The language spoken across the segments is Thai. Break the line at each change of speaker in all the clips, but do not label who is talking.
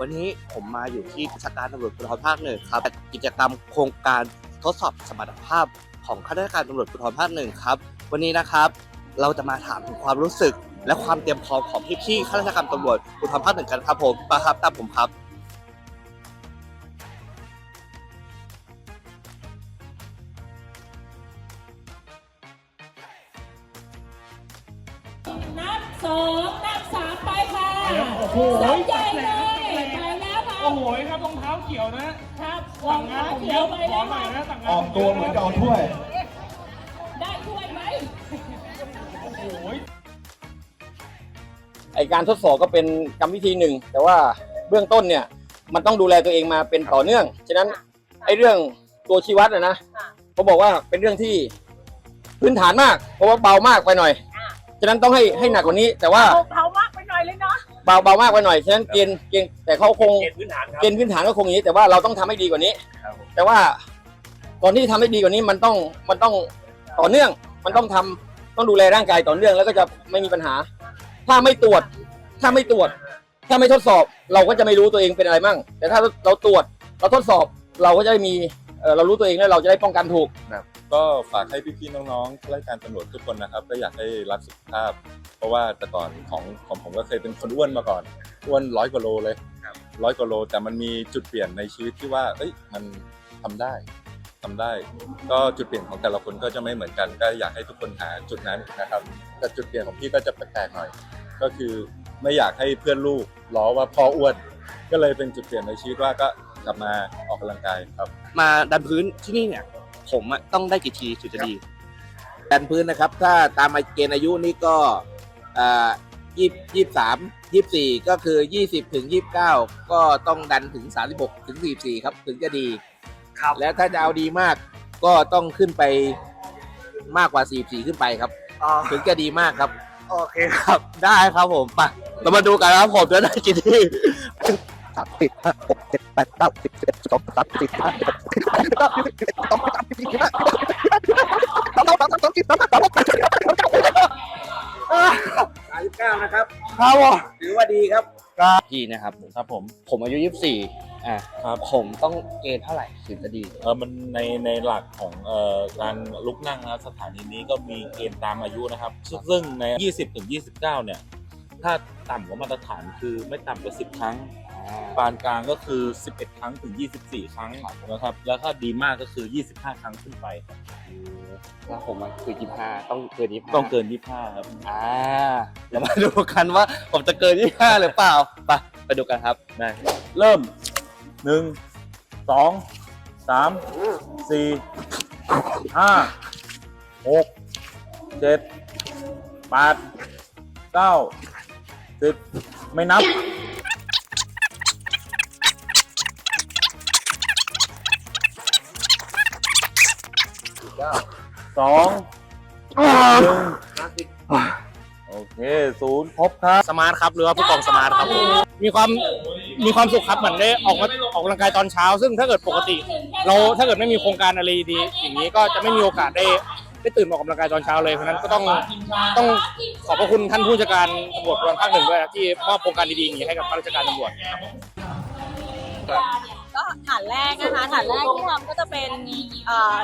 วันนี้ผมมาอยู่ที่ราชการตำรวจภูธรภาคหนึ่งครับกิจกรรมโครงการทดสอบสมรรถภาพของข้าราชการตำรวจภูธรภาคหนึ่งครับ วันนี้นะครับ เราจะมาถามถึงความรู้สึก และความเตรียมพร้อมของพี่ๆข้าราชการตำรวจภูธรภาคหนึ่งกันครับผมมาครับตามผมครับ
นับสองนับสามไปค่ะ
โอ้โห
สองใหญ่เลยไปแล้วค่ะ
โอ้โหครับรองเท้าเขียวนะครับ
วา
สั่
ง
งงาน
ขา
ผม
เขี
เย
ยว
อะ
ไป
ขอ
แล้ว
หน่อ
ค่ะ
ยนะสั่งงาน
ออกตัวเหมือนจะเอาถ้วย
ได้ถ้วยไหม
โอ้โห
ไอการทดสอบก็เป็นกรรมวิธีหนึ่ง แต่ว่าเบื้องต้นเนี่ยมันต้องดูแลตัวเองมาเป็นต่อเนื่องฉะนั้นไอเรื่องตัวชี้วัดนะนะเขาบอกว่าเป็นเรื่องที่พื้นฐานมากเพราะว่าเบามากไปหน่อย ฉะนั้นต้องให้ให้หนักกว่านี้ แต่ว่า
เอา เลยเนาะ
เบาเบามากไปหน่อยฉะนั้นเกณฑ์เกณฑ์แต่เขาคงเกณฑ์พื้นฐานเกณฑ์พื้นฐานก็คงอย่างนี้ แต่ว่าเราต้องทำให้ดีกว่านี้แต่ว่าก่อนที่จะทำให้ดีกว่านี้มันต้องมันต้องต่อเนื่อง มันต้องทำต้องดูแลร่างกายต่อเนื่องแล้วก็จะไม่มีปัญหา ถ้าไม่ตรวจ ถ้าไม่ตรวจ ถ้าไม่ทดสอบเราก็จะไม่รู้ตัวเองเป็นอะไรมั่ง แต่ถ้าเราตรวจเราทดสอบเราก็จะได้มีเอ่อเรารู้ตัวเองแล้วเราจะได้ป้องกันถูก
ก็ฝากให้พี่ๆน้องๆข้าราชการตำรวจทุกคนนะครับ ก็อยากให้รักสุขภาพ เพราะว่าแต่ก่อนของของผมก็เคยเป็นคนอ้วนมาก่อนอ้วนร้อยกว่าโลเลยร้อยกว่าโล แต่มันมีจุดเปลี่ยนในชีวิตที่ว่า เอ้ยมันทำได้ทำได้ ก็จุดเปลี่ยนของแต่ละคนก็จะไม่เหมือนกัน ก็อยากให้ทุกคนหาจุดนั้นนะครับ แต่จุดเปลี่ยนของพี่ก็จะแปลกๆหน่อย ก็คือไม่อยากให้เพื่อนลูกล้อว่าพ่ออ้วน ก็เลยเป็นจุดเปลี่ยนในชีวิตว่าก็กลับมาออกกำลังกายครับ
มาดันพื้นที่นี่เนี่ย ผมอะต้องได้กี่ทีถึงจะดี
ดันพื้นนะครับ ถ้าตามเกณฑ์อายุนี่ก็ยี่ยี่สามยี่สี่ก็คือยี่สิบถึงยี่บเก้าก็ต้องดันถึงสามสิบหกถึงสี่สี่ครับ ถึงจะดี
ครับ
แล้วถ้าจะเอาดีมากก็ต้องขึ้นไปมากกว่าสี่สี่ขึ้นไปครับ
อ๋อ
ถึงจะดีมากครับ
โอเคครับ ได้ครับผมไปเรามาดูกันครับผมจะได้กี่ที่สามสิบห้าหกเจ็ด แปดเก้าสิบสิบเอ็ดสิบสองสิบสามสิบสี่สิบห้าสิบหกสิบเจ็ดสิบแปดสิบเก้ายี่สิบยี่สิบเอ็ดยี่สิบสองยี่สิบสามยี่สิบสี่ยี่สิบห้าสามสองสามสองยี่สิบสามสามสองยี่สิบสามสามสอง
สามสิบเก้านะครับ
ครับผม
ถือว่าดีครับ
พี่นะครับ
ครับผม
ผมอายุยี่สิบสี่อ่าผมต้องเกณฑ์เท่าไหร่ถึงจะดี
เออมันในในหลักของเอ่อการลุกนั่งนะสถานีนี้ก็มีเกณฑ์ตามอายุนะครับ ซึ่งใน 20-29 เนี่ย ถ้าต่ำกว่ามาตรฐานคือไม่ต่ำกว่า 10 ครั้ง ปานกลางก็คือ 11 ครั้งถึง 24 ครั้งนะครับ แล้วถ้าดีมากก็คือ 25 ครั้งขึ้นไปครับ
แล้วผมมันคือยี่สิบห้าต้องเกินยี่สิบห้า
ต้องเกิน 25 ครับ
อ่าเดี๋ยวมาดูกันว่าผมจะเกินยี่สิบห้าหรือเปล่าไปไปดูกันครับ
ได้เริ่ม 1 2 3 4 5 6 7 8 9 10 ไม่นับ สองหนึ่งโอเคศูนย์ครบครับ
สมาร์ทครับหรือว่าผู้กองสมาร์ทครับมีความมีความสุขครับเหมือนได้ออกมาออกกำลังกายตอนเช้า ซึ่งถ้าเกิดปกติ เราถ้าเกิดไม่มีโครงการอะไรดีๆอย่างนี้ก็จะไม่มีโอกาสได้ได้ตื่นมาออกกำลังกายตอนเช้าเลยเพราะฉะนั้นก็ต้องต้องขอบพระคุณท่านผู้จัดการตำรวจภูธรภาคหนึ่งด้วยครับที่มอบโครงการดีๆอย่างนี้ให้กับข้าราชการตำรวจ
ก็ฐานแรกนะคะฐานแรกที่ทำก็จะเป็นเอ่อ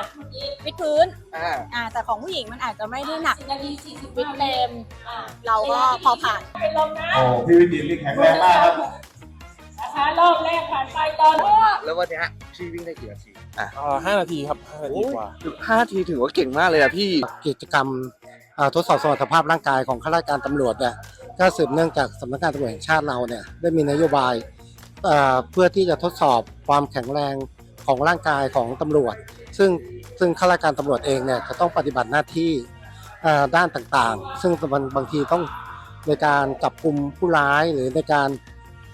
วิดพื้น
อ่า
อ่าแต่ของผู้หญิงมันอาจจะไม่ได้หนักวิดเต็มเราก็พอผ่าน
เป็นลมนะ
โอ้พี่วิจิตรนี่แข็งแรงมากครับ
นะคะรอบแรกผ่านไปตอนนี้
แล้ววันเนี้ยพี่วิ่งได้กี่นาที
ห้านาทีครับห้านาทีกว่า
ห้านาทีถือว่าเก่งมากเลยอะพี่
กิจกรรมอ่าทดสอบสมรรถภาพร่างกายของข้าราชการตำรวจเนี่ยก็สืบเนื่องจากสำนักงานตำรวจแห่งชาติเราเนี่ยได้มีนโยบาย เเพื่อที่จะทดสอบความแข็งแรงของร่างกายของตำรวจ ซึ่งซึ่งข้าราชการตำรวจเองเนี่ยจะต้องปฏิบัติหน้าที่ด้านต่างๆ ซึ่งบางบางทีต้องในการจับกลุ่มผู้ร้ายหรือในการ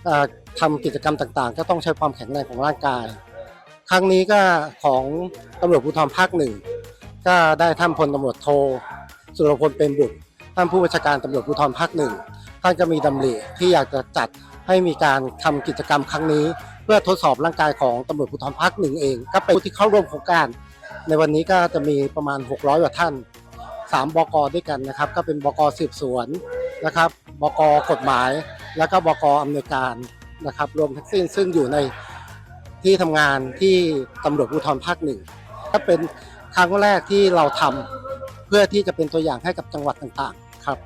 เอ่อทำกิจกรรมต่างๆ ก็ต้องใช้ความแข็งแรงของร่างกาย ครั้งนี้ก็ของตำรวจภูธรภาคหนึ่งก็ได้ท่านพลตำรวจโทสุรพลเป็นบุตรท่านผู้บัญชาการตำรวจภูธรภาคหนึ่งท่านก็มีดำริที่อยากจะจัด ให้มีการทำกิจกรรมครั้งนี้ เพื่อทดสอบร่างกายของตำรวจภูธรภาคหนึ่งเอง ก็เป็นผู้ที่เข้าร่วมโครงการ ในวันนี้ก็จะมีประมาณ 600กว่าท่าน 3 บกด้วยกันนะครับ ก็เป็นบกสืบสวนนะครับ บกกฎหมาย แล้วก็บกอำนวยการนะครับรวมทั้งสิ้นซึ่งอยู่ในที่ทำงานที่ตำรวจภูธรภาคหนึ่งก็เป็นครั้งแรกที่เราทำเพื่อที่จะเป็นตัวอย่างให้กับจังหวัดต่างๆครับ